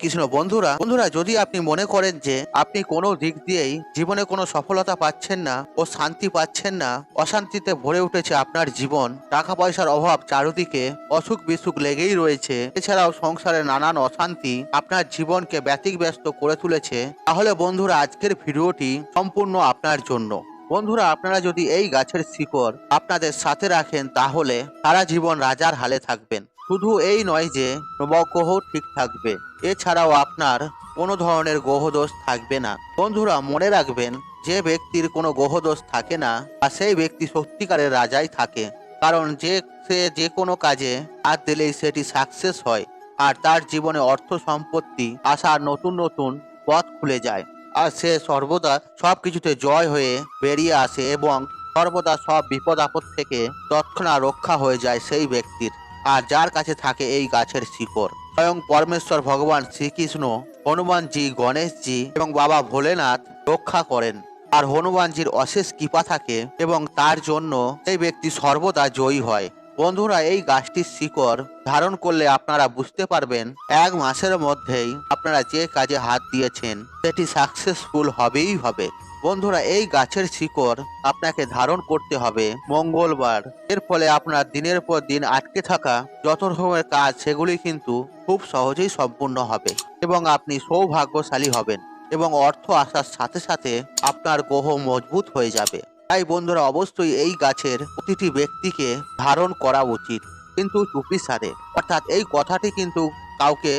কৃষ্ণ বন্ধুরা বন্ধুরা, যদি আপনি মনে করেন যে আপনি কোনো দিক দিয়েই জীবনে কোনো সফলতা পাচ্ছেন না ও শান্তি পাচ্ছেন না, অশান্তিতে ভরে উঠেছে আপনার জীবন, টাকা পয়সার অভাব চারিদিকে অসুখ বিসুখ লেগেই রয়েছে, এছাড়াও সংসারে নানান অশান্তি আপনার জীবনকে ব্যতিব্যস্ত করে তুলেছে, তাহলে বন্ধুরা, আজকের ভিডিওটি সম্পূর্ণ আপনার জন্য। বন্ধুরা, আপনারা যদি এই গাছের শিকড় আপনাদের সাথে রাখেন, তাহলে সারা জীবন রাজার হালে থাকবেন। শুধু এই নয় যে নবগ্রহ ঠিক থাকবে। এছাড়াও আপনার কোনো ধরনের গ্রহদোষ থাকবে না। বন্ধুরা, মনে রাখবেন, যে ব্যক্তির কোনো গ্রহদোষ থাকে না আর সেই ব্যক্তি সত্যিকারের রাজাই থাকে। কারণ যে, সে যে কোনো কাজে হাত দিলেই সেটি সাকসেস হয়, আর তার জীবনে অর্থ সম্পত্তি আসার নতুন নতুন পথ খুলে যায়। আর সে সর্বদা সব কিছুতে জয় হয়ে বেরিয়ে আসে এবং সর্বদা সব বিপদ আপদ থেকে তৎক্ষণাৎ রক্ষা হয়ে যায় সেই ব্যক্তির। আর যার কাছে থাকে এই গাছের শিকড়। স্বয়ং পরমেশ্বর ভগবান শ্রীকৃষ্ণ, হনুমানজি, গণেশজি এবং বাবা ভোলেনাথ রক্ষা করেন। আর হনুমানজির অশেষ কৃপা থাকে এবং তার জন্য এই ব্যক্তি সর্বদা জয়ী হয়। বন্ধুরা, এই গাছটির শিকড় ধারণ করলে আপনারা বুঝতে পারবেন, এক মাসের মধ্যেই আপনারা যে কাজে হাত দিয়েছেন, সেটি সাকসেসফুল হবেই হবে। বন্ধুরা, এই গাছের শিকড় আপনাকে ধারণ করতে হবে মঙ্গলবার। এর ফলে আপনার দিনের পর দিন আটকে থাকা যত রকমের কাজ, সেগুলি কিন্তু খুব সহজেই সম্পূর্ণ হবে এবং আপনি সৌভাগ্যশালী হবেন এবং অর্থ আসার সাথে সাথে আপনার গ্রহ মজবুত হয়ে যাবে। তাই বন্ধুরা, অবশ্যই এই গাছের প্রতিটি ব্যক্তিকে ধারণ করা উচিত, কিন্তু চুপি সারে। অর্থাৎ এই কথাটি কিন্তু কাউকে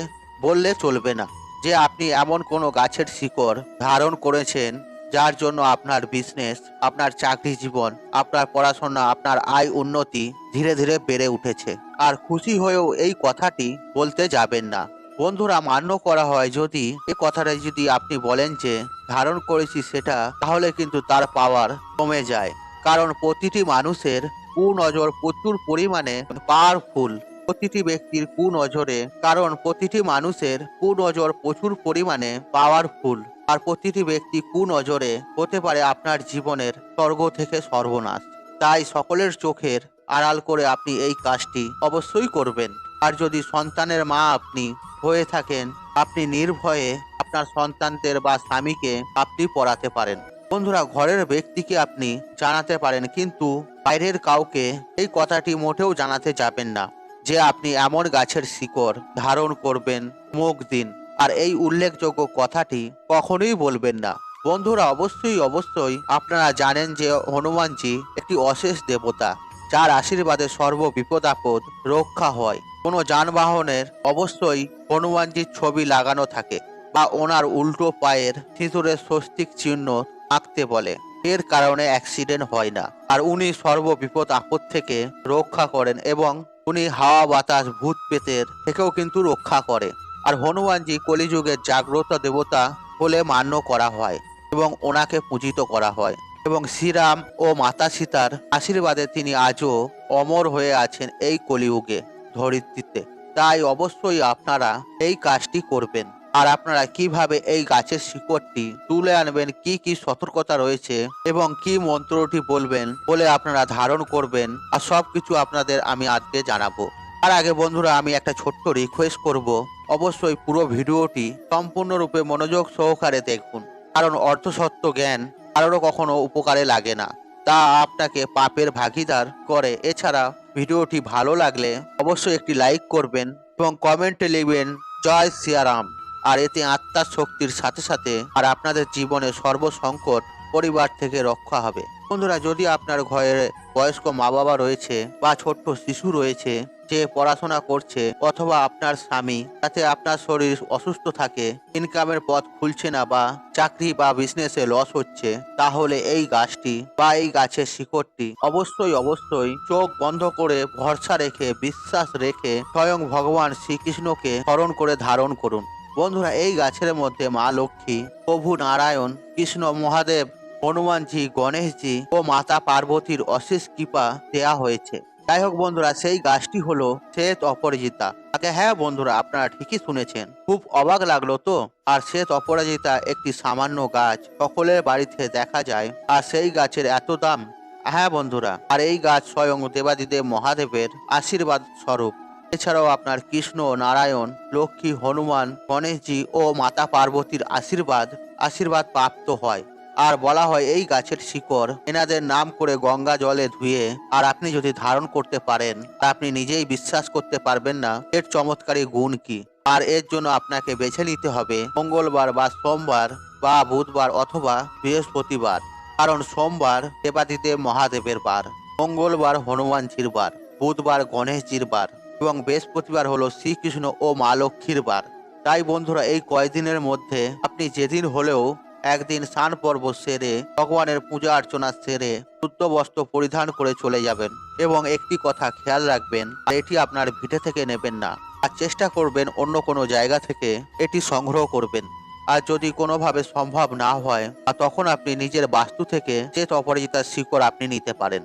বললে চলবে না যে আপনি এমন কোনো গাছের শিকড় ধারণ করেছেন যার জন্য আপনার বিজনেস আপনার চাকরি জীবন, আপনার পড়াশোনা, আপনার আয় উন্নতি ধীরে ধীরে বেড়ে উঠেছে। আর খুশি হয়েও এই কথাটি বলতে যাবেন না। বন্ধুরা, মান্য করা হয় যদি এই কথাটা যদি আপনি বলেন যে, ধারণ করেছি সেটা, তাহলে কিন্তু তার পাওয়ার কমে যায়। কারণ প্রতিটি মানুষের কুনজর প্রচুর পরিমাণে পাওয়ারফুল প্রতিটি ব্যক্তির কুনজরে, কারণ প্রতিটি মানুষের কুনজর প্রচুর পরিমাণে পাওয়ারফুল আর প্রতিটি ব্যক্তি কুনজরে হতে পারে আপনার জীবনের স্বর্গ থেকে সর্বনাশ। তাই সকলের চোখের আড়াল করে আপনি এই কাজটি অবশ্যই করবেন। আর যদি সন্তানের মা আপনি হয়ে থাকেন, আপনি নির্ভয়ে আপনার সন্তানদের বা স্বামীকে আপনি পড়াতে পারেন। বন্ধুরা, ঘরের ব্যক্তিকে আপনি জানাতে পারেন, কিন্তু বাইরের কাউকে এই কথাটি মোটেও জানাতে যাবেন না যে আপনি এমন গাছের শিকড় ধারণ করবেন। মুখ দিন। আর এই উল্লেখযোগ্য কথাটি কখনোই বলবেন না। বন্ধুরা, অবশ্যই অবশ্যই আপনারা জানেন যে হনুমানজি একটি অশেষ দেবতা, যার আশীর্বাদে সর্ব বিপদ আপদ রক্ষা হয়। কোনো যানবাহনের অবশ্যই হনুমানজির ছবি লাগানো থাকে বা ওনার উল্টো পায়ের সিঁদুরের স্বস্তিক চিহ্ন আঁকতে বলে। এর কারণে অ্যাক্সিডেন্ট হয় না। আর উনি সর্ব বিপদ আপদ থেকে রক্ষা করেন এবং উনি হাওয়া বাতাস ভূত পেতের থেকেও কিন্তু রক্ষা করে। আর হনুমানজি কলিযুগের জাগ্রত দেবতা বলে মান্য করা হয় এবং ওনাকে পূজিত করা হয় এবং শ্রীরাম ও মাতা সীতার আশীর্বাদে তিনি আজও অমর হয়ে আছেন এই কলিযুগে ধরিত্রীতে। তাই অবশ্যই আপনারা এই কাজটি করবেন। আর আপনারা কীভাবে এই গাছের শিকড়টি তুলে আনবেন, কি কি সতর্কতা রয়েছে এবং কি মন্ত্রটি বলবেন বলে আপনারা ধারণ করবেন, আর সবকিছু আপনাদের আমি আজকে জানাব। আর আগে বন্ধুরা, আমি একটা ছোট্ট রিকোয়েস্ট করব। অবশ্যই পুরো ভিডিওটি সম্পূর্ণরূপে মনোযোগ সহকারে দেখুন। কারণ অর্থসত্ত্ব জ্ঞান কারোরও কখনো উপকারে লাগে না। তা আপনাকে পাপের ভাগিদার করে। এছাড়া ভিডিওটি ভালো লাগলে অবশ্যই একটি লাইক করবেন এবং কমেন্টে লিখবেন, জয় সিয়ারাম। আর এতে আত্মার শক্তির সাথে সাথে আর আপনাদের জীবনে সর্বসংকট পরিবার থেকে রক্ষা হবে। বন্ধুরা, যদি আপনার ঘরে বয়স্ক মা বাবা রয়েছে বা ছোট্ট শিশু রয়েছে যে পড়াশোনা করছে অথবা আপনার স্বামী, তাতে আপনার শরীর অসুস্থ থাকে ইনকামের পথ খুলছে না বা চাকরি বা বিজনেসে লস হচ্ছে, তাহলে এই গাছটি বা এই গাছের শিকড়টি অবশ্যই অবশ্যই চোখ বন্ধ করে ভরসা রেখে, বিশ্বাস রেখে স্বয়ং ভগবান শ্রীকৃষ্ণকে স্মরণ করে ধারণ করুন। বন্ধুরা, এই গাছের মধ্যে মা লক্ষ্মী, প্রভু নারায়ণ, কৃষ্ণ মহাদেব, হনুমানজি, গণেশজি ও মাতা পার্বতীর অশেষ কৃপা দেয়া হয়েছে। যাই হোক বন্ধুরা, সেই গাছটি হলো শ্বেত অপরাজিতা। তাকে হ্যাঁ বন্ধুরা, আপনারা ঠিকই শুনেছেন। খুব অবাক লাগল তো? আর শ্বেত অপরাজিতা একটি সামান্য গাছ, সকলের বাড়িতে দেখা যায়। আর সেই গাছের এত দাম? হ্যাঁ বন্ধুরা, আর এই গাছ স্বয়ং দেবাদিদেব মহাদেবের আশীর্বাদ স্বরূপ। এছাড়াও আপনার কৃষ্ণ, নারায়ণ, লক্ষ্মী, হনুমান, গণেশজি ও মাতা পার্বতীর আশীর্বাদ আশীর্বাদ প্রাপ্ত হয়। আর বলা হয় এই গাছের শিকড়। এনাদের নাম করে গঙ্গা জলে ধুয়ে, আর আপনি যদি ধারণ করতে পারেন, তা আপনি নিজেই বিশ্বাস করতে পারবেন না, এর চমৎকারী গুণ কি? আর এর জন্য আপনাকে বেছে নিতে হবে মঙ্গলবার বা সোমবার বা বুধবার অথবা বৃহস্পতিবার। কারণ সোমবার দেবাদিদেব মহাদেবের বার, মঙ্গলবার হনুমানজির বার, বুধবার গণেশজির বার, এবং বৃহস্পতিবার হলো শ্রীকৃষ্ণ ও মা লক্ষ্মীর বার। তাই বন্ধুরা, এই কয়দিনের মধ্যে আপনি যেদিন হলেও একদিন স্নান পর্ব সেরে ভগবানের পূজা অর্চনা সেরে শুদ্ধ বস্ত্র পরিধান করে চলে যাবেন এবং একটি কথা খেয়াল রাখবেন, আর এটি আপনার ভিটে থেকে নেবেন না, আর চেষ্টা করবেন অন্য কোনো জায়গা থেকে এটি সংগ্রহ করবেন। আর যদি কোনোভাবে সম্ভব না হয় তখন আপনি নিজের বাস্তু থেকে চেত অপরাজিতার শিকড় আপনি নিতে পারেন,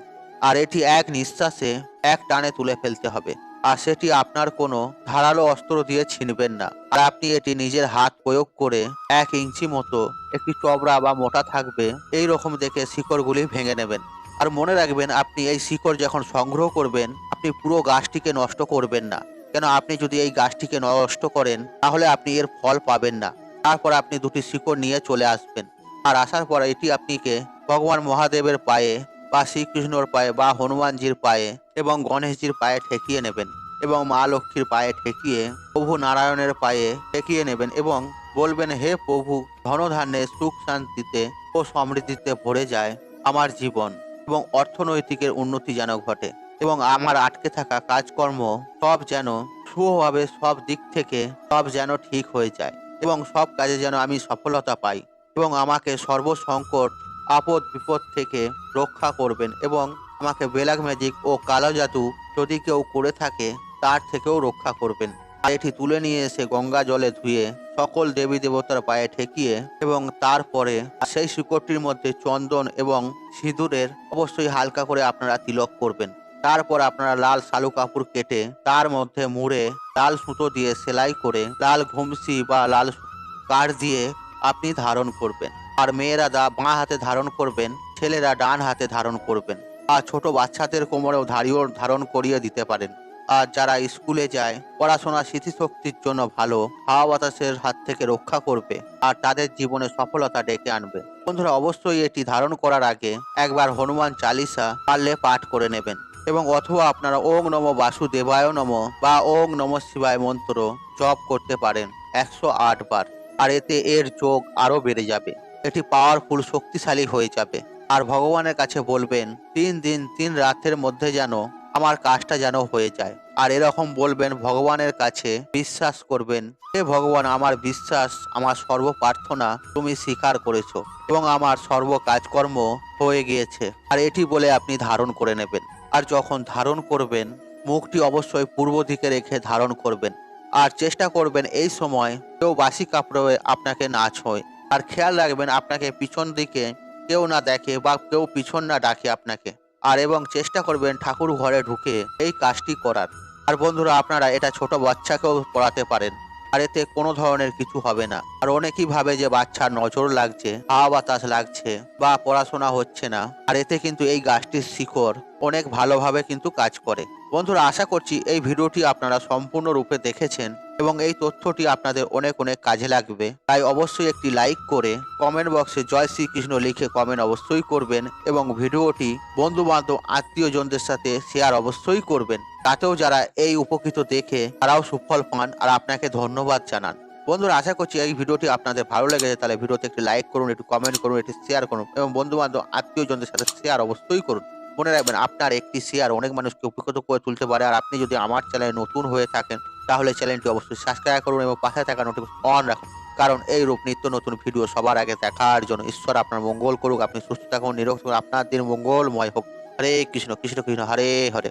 আর এটি এক নিঃশ্বাসে এক টানে তুলে ফেলতে হবে। আর সেটি আপনার কোনো ধারালো অস্ত্র দিয়ে ছিনবেন না। আর আপনি এটি নিজের হাত প্রয়োগ করে এক ইঞ্চি মতো একটি চবড়া বা মোটা থাকবে, এই রকম দেখে শিকড়গুলি ভেঙে নেবেন। আর মনে রাখবেন, আপনি এই শিকড় যখন সংগ্রহ করবেন, আপনি পুরো গাছটিকে নষ্ট করবেন না। কেন, আপনি যদি এই গাছটিকে নষ্ট করেন, তাহলে আপনি এর ফল পাবেন না। তারপর আপনি দুটি শিকড় নিয়ে চলে আসবেন। আর আসার পর এটি আপনিকে ভগবান মহাদেবের পায়ে বা শ্রীকৃষ্ণর পায়ে বা হনুমানজির পায়ে এবং গণেশজির পায়ে ঠেকিয়ে নেবেন। এবং মা লক্ষ্মীর পায়ে ঠেকিয়ে প্রভু নারায়ণের পায়ে ঠেকিয়ে নেবেন এবং বলবেন, হে প্রভু, ধনধান্যে সুখ শান্তিতে ও সমৃদ্ধিতে ভরে যায় আমার জীবন এবং অর্থনৈতিকের উন্নতি যেন ঘটে এবং আমার আটকে থাকা কাজকর্ম সব যেন শুভভাবে সব দিক থেকে সব যেন ঠিক হয়ে যায় এবং সব কাজে যেন আমি সফলতা পাই এবং আমাকে সর্বসংকট, আপদ, বিপদ থেকে রক্ষা করবেন এবং আমাকে বেলাগ ম্যাজিক ও কালো জাদু যদি কেউ করে থাকে তার থেকেও রক্ষা করবেন। এটি তুলে নিয়ে এসে গঙ্গা জলে ধুয়ে সকল দেবী দেবতার পায়ে ঠেকিয়ে এবং তারপরে সেই শিকড়টির মধ্যে চন্দন এবং সিঁদুরের অবশ্যই হালকা করে আপনারা তিলক করবেন। তারপর আপনারা লাল শালু কাপড় কেটে তার মধ্যে মুড়ে লাল সুতো দিয়ে সেলাই করে লাল ঘুমসি বা লাল কাঠ দিয়ে আপনি ধারণ করবেন। আর মেয়েরা দা বাঁ হাতে ধারণ করবেন, ছেলেরা ডান হাতে ধারণ করবেন। আর ছোট বাচ্চাদের কোমরেও ধারিও ধারণ করিয়ে দিতে পারেন। আর যারা স্কুলে যায়, পড়াশোনা স্মৃতিশক্তির জন্য ভালো, হাওয়া বাতাসের হাত থেকে রক্ষা করবে আর তাদের জীবনে সফলতা ডেকে আনবে। বন্ধুরা, অবশ্যই এটি ধারণ করার আগে একবার হনুমান চালিসা পারলে পাঠ করে নেবেন এবং অথবা আপনারা ওং নম বাসুদেবায় নম বা ওং নম শিবায় মন্ত্র জপ করতে পারেন একশো আট বার আর এতে এর যোগ আরও বেড়ে যাবে। এটি পাওয়ারফুল শক্তিশালী হয়ে যাবে। আর ভগবানের কাছে বলবেন, তিন দিন তিন রাতের মধ্যে যেন আমার কাজটা যেন হয়ে যায়। আর এরকম বলবেন, ভগবানের কাছে বিশ্বাস করবেন। হে ভগবান, আমার বিশ্বাস, আমার সর্ব প্রার্থনা তুমি স্বীকার করেছ এবং আমার সর্ব কাজকর্ম হয়ে গিয়েছে। আর এটি বলে আপনি ধারণ করে নেবেন। আর যখন ধারণ করবেন, মুখটি অবশ্যই পূর্ব দিকে রেখে ধারণ করবেন। আর চেষ্টা করবেন এই সময় কেউ বাসি কাপড়ে আপনাকে না ছোঁয় আর খেয়াল রাখবেন, আপনাকে পিছন দিকে কেউ না দেখে বা কেউ পিছন না ডাকে আপনাকে। আর এবং চেষ্টা করবেন ঠাকুর ঘরে ঢুকে এই কাজটি করার। আর বন্ধুরা, আপনারা এটা ছোট বাচ্চাকেও পড়াতে পারেন, আর এতে কোনো ধরনের কিছু হবে না। আর অনেকেই ভাবে যে বাচ্চার নজর লাগছে হাওয়া বাতাস লাগছে বা পড়াশোনা হচ্ছে না, আর এতে কিন্তু এই গাছটির শিকড় অনেক ভালোভাবে কিন্তু কাজ করে। বন্ধুরা, আশা করছি এই ভিডিওটি আপনারা সম্পূর্ণরূপে দেখেছেন এবং এই তথ্যটি আপনাদের অনেক অনেক কাজে লাগবে। তাই অবশ্যই একটি লাইক করে কমেন্ট বক্সে জয় শ্রীকৃষ্ণ লিখে কমেন্ট অবশ্যই করবেন এবং ভিডিওটি বন্ধু বান্ধব আত্মীয়জনদের সাথে শেয়ার অবশ্যই করবেন। তাতেও যারা এই উপকৃত দেখে তারাও সুফল পান আর আপনাকে ধন্যবাদ জানান। বন্ধুরা, আশা করছি এই ভিডিওটি আপনাদের ভালো লেগেছে। তাহলে ভিডিওতে একটি লাইক করুন, একটু কমেন্ট করুন, একটি শেয়ার করুন এবং বন্ধু বান্ধব আত্মীয়জনদের সাথে শেয়ার অবশ্যই করুন। মনে রাখবেন আপনার একটি শেয়ার অনেক মানুষকে উপকৃত করে তুলতে পারে। আর আপনি যদি আমার চ্যানেলে নতুন হয়ে থাকেন, তাহলে চ্যানেলটি অবশ্যই সাবস্ক্রাইব করুন এবং পাশে থাকা নোটিফিকেশন অন রাখুন। কারণ এই রূপ নিত্য নতুন ভিডিও সবার আগে দেখার জন্য ঈশ্বর আপনার মঙ্গল করুক, আপনি সুস্থ থাকুন, নিরোগ থাকুন আপনার দিন মঙ্গলময় হোক। হরে কৃষ্ণ কৃষ্ণ কৃষ্ণ, হরে হরে।